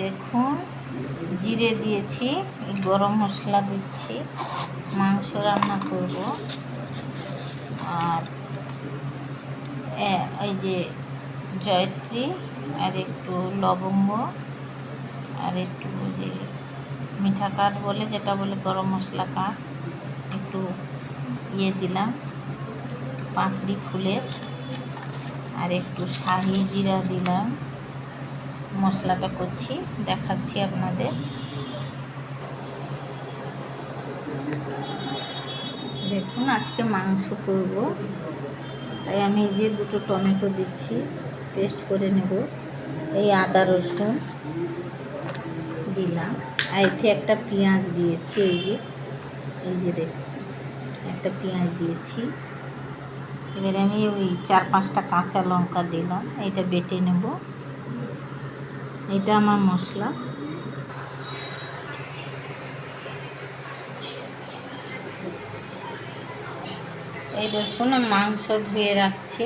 দেখুন, জিরে দিয়েছি, গরম মশলা দিচ্ছি, মাংস রান্না করব। আর এই যে জয়ত্রী, আর একটু লবঙ্গ, আর একটু যে মিঠা কাঠ বলে, যেটা বলে গরম মশলা কাঠ, একটু ইয়ে দিলাম, পাপড়ি ফুলের, আর একটু শাহি জিরা দিলাম। মশলাটা করছি, দেখাচ্ছি আপনাদের। দেখুন, আজকে মাংস করব। তাই আমি যে দুটো টমেটো দিচ্ছি, পেস্ট করে নেব। এই আদা রসুন দিলাম। আর এতে একটা পেঁয়াজ দিয়েছি, এই যে এই যে দেখুন, একটা পেঁয়াজ দিয়েছি। এবারে আমি ওই চার পাঁচটা কাঁচা লঙ্কা দিলাম এটা বেটে নেব। এটা আমার মশলা। এই দেখুন মাংস ধুয়ে রাখছি।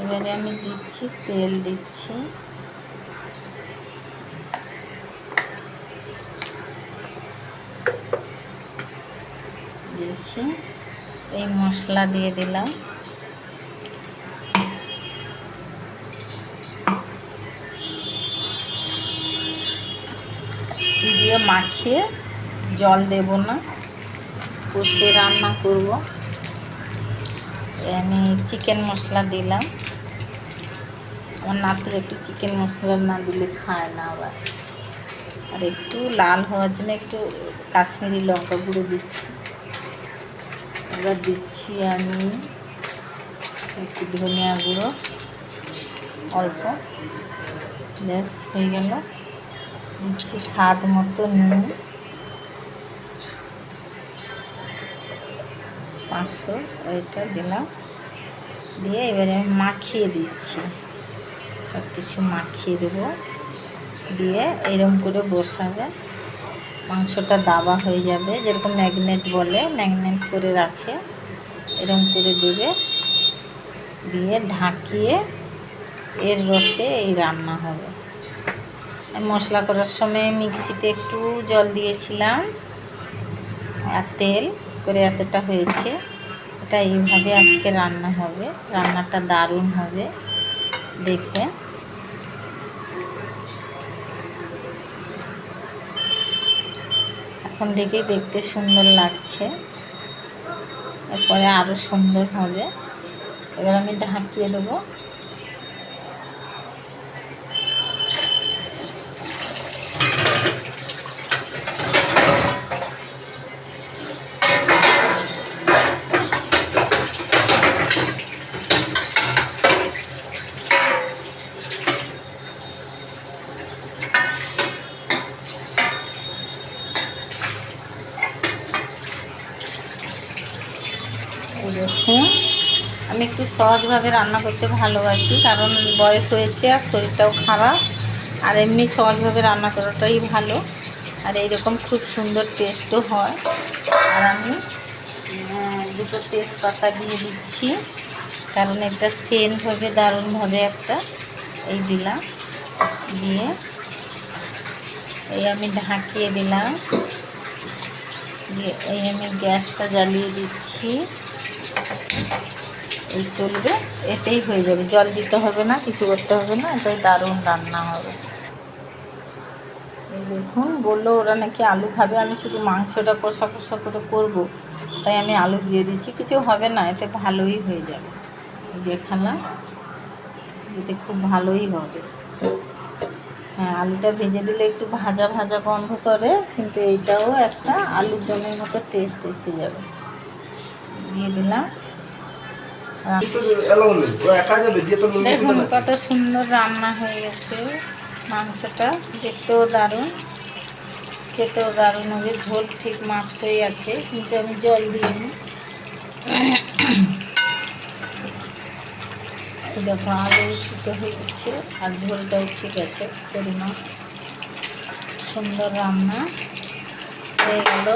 এবারে আমি দিচ্ছি, তেল দিচ্ছি। দিয়েছি। এই মশলা দিয়ে দিলাম। দিয়ে মাখিয়ে জল দেব না। কষে রান্না করব। আমি চিকেন মশলা দিলাম। আমার নাতির একটু চিকেন মশলা না দিলে খায় না আবার। আর একটু লাল হওয়ার জন্য একটু কাশ্মীরি লঙ্কা গুঁড়ো দিচ্ছি। এবার দিচ্ছি আমি একটু ধনিয়া গুঁড়ো, অল্প। ব্যাস, হয়ে গেল। দিচ্ছি স্বাদ মতো নুন। পাঁচশো, ওইটা দিলাম। দিয়ে এবারে আমি মাখিয়ে দিচ্ছি। সব কিছু মাখিয়ে দেবো। দিয়ে এরম করে বসাবে। মাংসটা দাবা হয়ে যাবে, যেরকম ম্যাগনেট বলে, ম্যাগনেট করে রাখে, এরম করে দেবে। দিয়ে ঢাকিয়ে এর রসে এই রান্না হবে। মশলা করার সময় মিক্সিতে একটু জল দিয়েছিলাম আর তেল করে এতটা হয়েছে। এটা এইভাবে আজকে রান্না হবে। রান্নাটা দারুণ হবে। দেখবেন। এখন দেখেই দেখতে সুন্দর লাগছে। এরপরে আরও সুন্দর হবে। এবার আমি ঢাকিয়ে দেবো। দেখুন আমি একটু সহজভাবে রান্না করতে ভালোবাসি, কারণ বয়স হয়েছে আর শরীরটাও খারাপ, আর এমনি সহজভাবে রান্না করাটাই ভালো। আর এইরকম খুব সুন্দর টেস্টও হয়। আর আমি দুটো তেজপাতা দিয়ে দিচ্ছি, কারণ একটা সেন্ট হবে দারুণভাবে একটা। এই দিলাম, দিয়ে এই আমি ঢাকিয়ে দিলাম। দিয়ে এই আমি গ্যাসটা জ্বালিয়ে দিচ্ছি। এই চলবে, এতেই হয়ে যাবে। জল দিতে হবে না, কিছু করতে হবে না, এটাই দারুণ রান্না হবে। দেখুন, বলল ওরা নাকি আলু খাবে, আমি শুধু মাংসটা কষা কষা করে করব। তাই আমি আলু দিয়ে দিচ্ছি, কিছু হবে না, এতে ভালোই হয়ে যাবে। দেখালাম এতে খুব ভালোই হবে। হ্যাঁ আলুটা ভেজে দিলে একটু ভাজা ভাজা গন্ধ করে, কিন্তু এইটাও একটা আলুর দমের মতো টেস্ট এসে যাবে। দিয়ে দিলাম। দেখুন কত সুন্দর রান্না হয়ে গেছে। মাংসটা দেখতেও দারুণ। খেতেও দারুণ হবে। ঝোল ঠিক মাপসই আছে কিন্তু আমি জল দিইনি। দেখো, আলু সিদ্ধ হয়ে গেছে আর ঝোলটাও ঠিক আছে, পরিমাণ। সুন্দর রান্না হয়ে গেল।